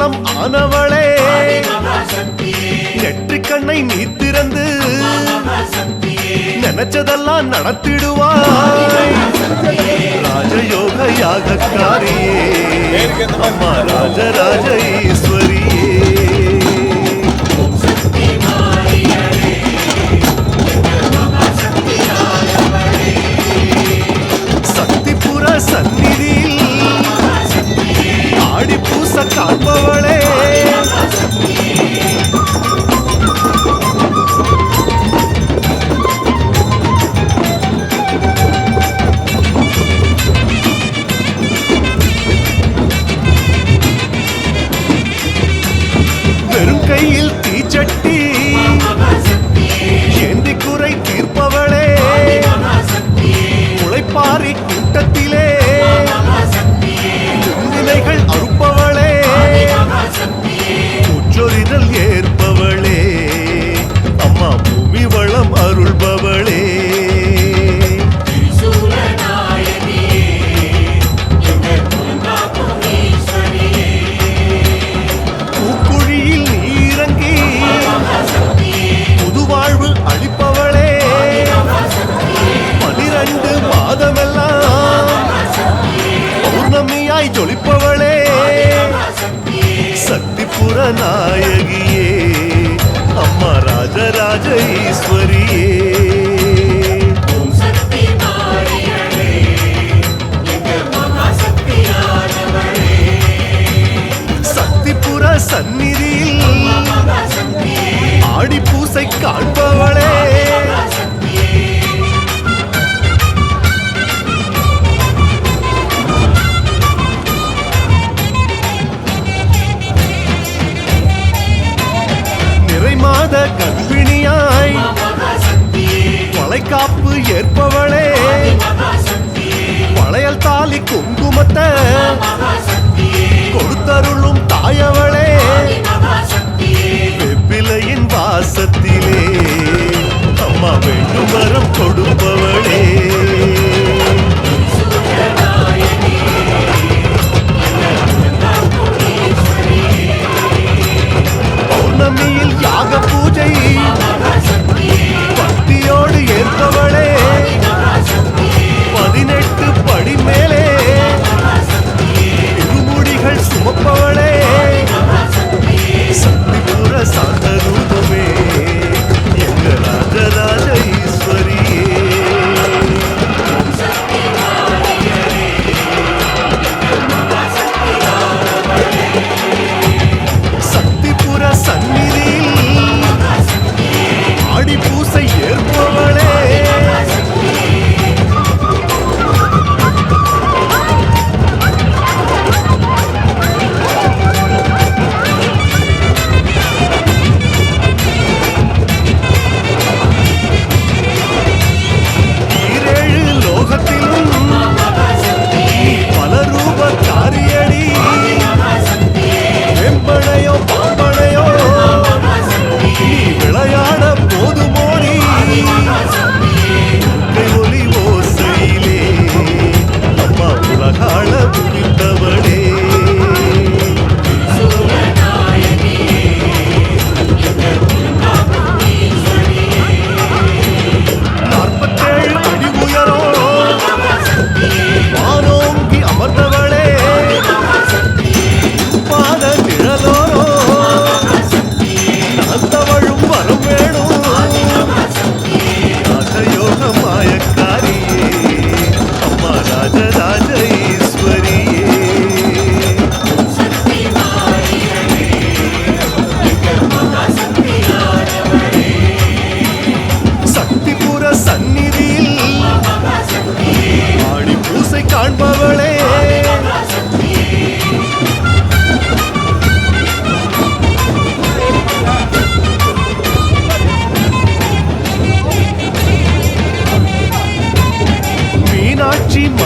மூலம் ஆனவளே. நெற்றி கண்ணை நீ திறந்து நினைச்சதெல்லாம் நடத்திடுவாய். ராஜயோக யாகக்காரியே அம்மா ராஜராஜ ஈஸ்வரியே காண்பவளே. நிறைமாத கர்ப்பிணியாய் வளைகாப்பு ஏற்பவளே. வளையல் தாலி குங்குமத்தை கொடுத்தருளும் தாயவளே. பாசத்திலே. அம்மா வேண்டும் வரம் கொடுப்பவளே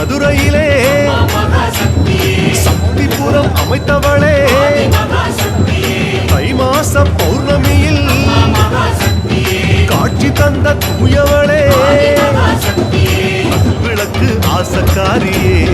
மதுரையிலே. சக்திபுரம் அமைத்தவளே. தை மாச பௌர்ணமியில் காட்சி தந்த தூயவளே. விளக்கு ஆசக்காரியே.